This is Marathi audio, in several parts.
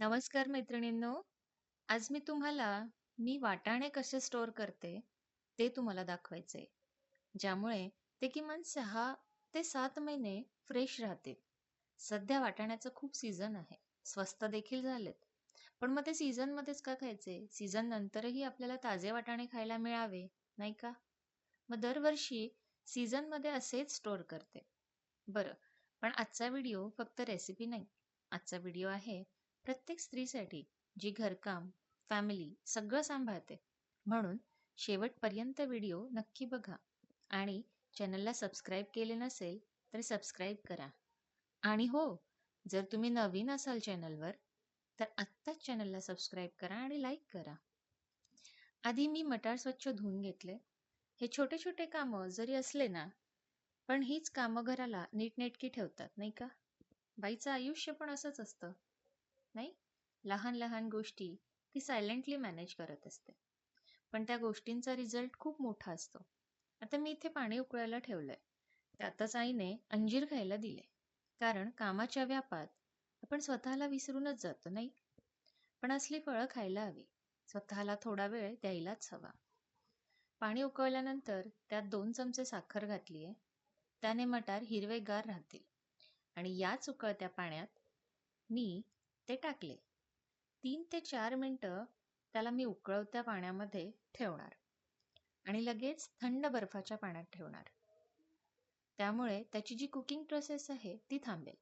नमस्कार मैत्रिणींनो. आज मी तुम्हाला मी वाटाणे कसे स्टोअर करते, ते तुम्हाला दाखवायचे ज्यामुळे ते किमान सहा ते सात महिने फ्रेश राहतील. सध्या वाटाण्याचं खूप सीझन आहे. स्वस्त देखील झालेत. पण मग ते सीझनमध्येच का खायचे? सीझन नंतरही आपल्याला ताजे वाटाणे खायला मिळावे, नाही का? मग दरवर्षी सीझनमध्ये असेच स्टोअर करते. बरं, पण आजचा व्हिडिओ फक्त रेसिपी नाही. आजचा व्हिडिओ आहे प्रत्येक स्त्रीसाठी जी घरकाम, फॅमिली सगळं सांभाळते. म्हणून शेवटपर्यंत व्हिडिओ नक्की बघा आणि चॅनलला सबस्क्राईब केले नसेल तर सबस्क्राईब करा. आणि हो, जर तुम्ही नवीन असाल चॅनलवर तर आत्ताच चॅनलला सबस्क्राईब करा आणि लाईक करा. आधी मी मटार स्वच्छ धुवून घेतले. हे छोटे-छोटे कामं जरी असले ना, पण हीच कामं घराला नीटनेटकी ठेवतात, नाही का? बाईचं आयुष्य पण असंच असतं, नाही? लहान-लहान गोष्टी ती सायलेंटली मॅनेज करत असते. पण त्या गोष्टींचा रिझल्ट खूप मोठा असतो. आता मी इथे पाणी उकळायला ठेवलंय. त्यातच आईने अंजीर खायला दिले. कारण कामाच्या व्यापात आपण स्वतःला विसरूनच जातो, नाही? पण असली फळं खायला हवी. स्वतःला थोडा वेळ द्यायलाच हवा. पाणी उकळल्यानंतर त्यात दोन चमचे साखर घातलीये. त्याने मटार हिरवेगार राहतील. आणि याच उकळत्या पाण्यात मी ते टाकले. तीन ते चार मिनटं त्याला मी उकळवत्या पाण्यामध्ये ठेवणार. आणि लगेच थंड बर्फाच्या पाण्यात ठेवणार. त्यामुळे त्याची जी कुकिंग प्रोसेस आहे ती थांबेल.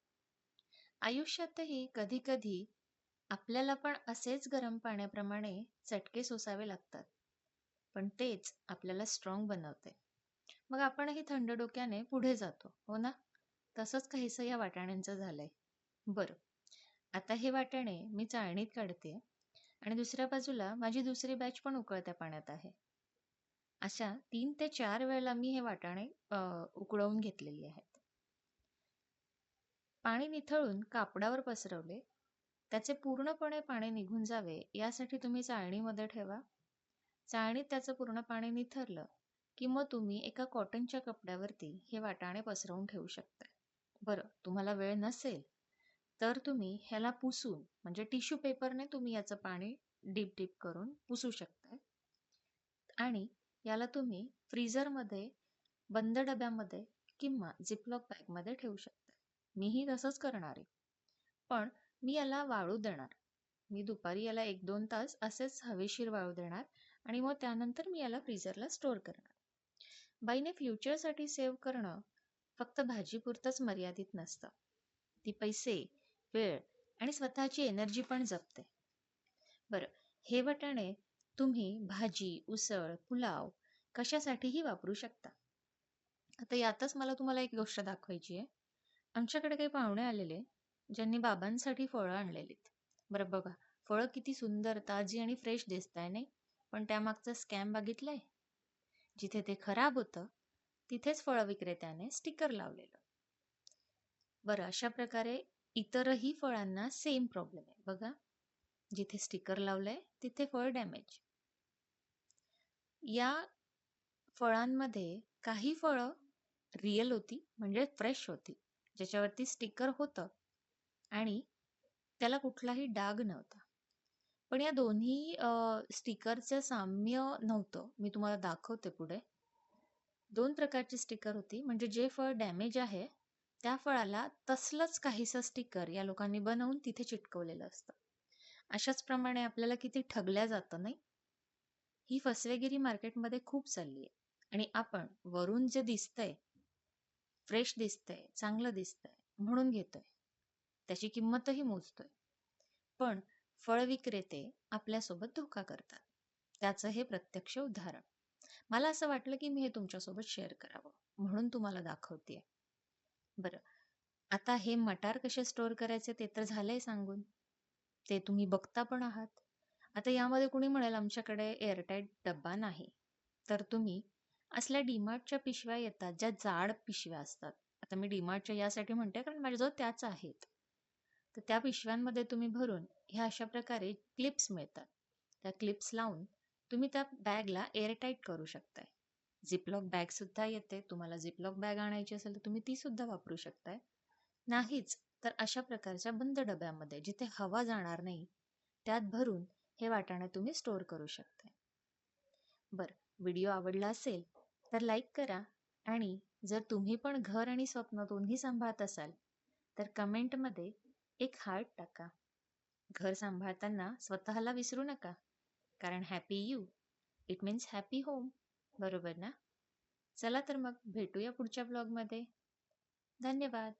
आयुष्यातही कधी-कधी आपल्याला पण असेच गरम पाण्याप्रमाणे चटके सोसावे लागतात. पण तेच आपल्याला स्ट्रॉंग बनवते. मग आपणही थंड डोक्याने पुढे जातो, हो ना? तसंच काहीसं या वाटाण्यांचं झालंय. बरं, आता हे वाटाणे मी चाळणीत काढतेय आणि दुसऱ्या बाजूला माझी दुसरी बॅच पण उकळत्या पाण्यात आहे. अशा तीन ते चार वेळेला मी हे वाटाणे उकळवून घेतलेले आहेत. पाणी निथळून कापडावर पसरवले. त्याचे पूर्णपणे पाणी निघून जावे यासाठी तुम्ही चाळणीमध्ये ठेवा. चाळणीत त्याचं पूर्ण पाणी निथरलं की मग तुम्ही एका कॉटनच्या कपड्यावरती हे वाटाणे पसरवून ठेवू शकता बरं, तुम्हाला वेळ नसेल तर तुम्ही ह्याला पुसून म्हणजे टिश्यू पेपरने तुम्ही याचं पाणी डीप-डीप करून पुसू शकता आणि याला तुम्ही फ्रीझरमध्ये बंद डब्यामध्ये किंवा झिपलॉक बॅगमध्ये ठेवू शकता मीही तसंच करणार आहे. पण मी याला वाळू देणार. मी दुपारी याला 1-2 तास असेच हवेशीर वाळू देणार आणि मग त्यानंतर मी याला फ्रीझरला स्टोअर करणार. बाईने फ्युचरसाठी सेव्ह करणं फक्त भाजीपुरतंच मर्यादित नसतं. ती पैसे, वेळ आणि स्वतःची एनर्जी पण जपते. बरं, हे वाटाणे तुम्ही भाजी, उसळ, पुलाव कशासाठीही वापरू शकता. आता यातच मला तुम्हाला एक गोष्ट दाखवायची आहे. आमच्याकडे काही पाहुणे आलेले, ज्यांनी बाबांसाठी फळं आणलेलीत. बरं बघा, फळं किती सुंदर, ताजी आणि फ्रेश दिसताय नाही? पण त्यामागचा स्कॅम बघितलाय? जिथे ते खराब होतं, तिथेच फळ विक्रेत्याने स्टिकर लावलेलं. बरं, अशा प्रकारे इतरही फळांना सेम प्रॉब्लेम आहे. बघा, जिथे स्टिकर लावलंय तिथे फळ डॅमेज. या फळांमध्ये काही फळं रिअल होती म्हणजे फ्रेश होती. ज्याच्यावरती स्टिकर होतं आणि त्याला कुठलाही डाग नव्हता. पण या दोन्ही स्टिकरचं साम्य नव्हतं. मी तुम्हाला दाखवते पुढे. दोन प्रकारची स्टिकर होती. म्हणजे जे फळ डॅमेज आहे, त्या फळाला तसलंच काहीसं स्टिकर या लोकांनी बनवून तिथे चिटकवलेलं असतं. अशाच प्रमाणे आपल्याला किती ठगल्या जातं नाही? ही फसवेगिरी मार्केटमध्ये खूप चालली आहे. आणि आपण वरून जे दिसतंय, फ्रेश दिसतंय, चांगलं दिसतंय म्हणून घेतोय. त्याची किंमतही मोजतोय. पण फळ विक्रेते आपल्यासोबत धोका करतात. त्याचं हे प्रत्यक्ष उदाहरण. मला असं वाटलं की मी हे तुमच्यासोबत शेअर करावं म्हणून तुम्हाला दाखवतेय. बरं, आता हे मटार कसे स्टोअर करायचे ते तर झालंय सांगून. ते तुम्ही बघता पण आहात. आता यामध्ये कुणी म्हणेल आमच्याकडे एअरटाईट डब्बा नाही. तर तुम्ही असल्या डी-मार्टच्या पिशव्या येतात, ज्या जाड पिशव्या असतात. आता मी डी-मार्टच्या यासाठी म्हणते कारण माझ्याजवळ त्याच आहेत. तर त्या पिशव्यांमध्ये तुम्ही भरून ह्या अशा प्रकारे क्लिप्स मिळतात. त्या क्लिप्स लावून तुम्ही त्या बॅगला एअरटाईट करू शकताय. झिपलॉक बॅग सुद्धा येते. तुम्हाला झिपलॉक बॅग आणायची असेल तर तुम्ही ती सुद्धा वापरू शकताय. नाहीच तर अशा प्रकारच्या बंद डब्यामध्ये जिथे हवा जाणार नाही त्यात भरून हे वाटाणे तुम्ही स्टोअर करू शकताय बरं व्हिडिओ आवडला असेल तर लाईक करा आणि जर तुम्ही पण घर आणि स्वप्न दोन्ही सांभाळत असाल तर कमेंटमध्ये एक हार्ट टाका घर सांभाळताना स्वतःला विसरू नका कारण happy you it means happy home बरोबर ना? चला तर मग भेटूया पुढच्या ब्लॉगमध्ये धन्यवाद.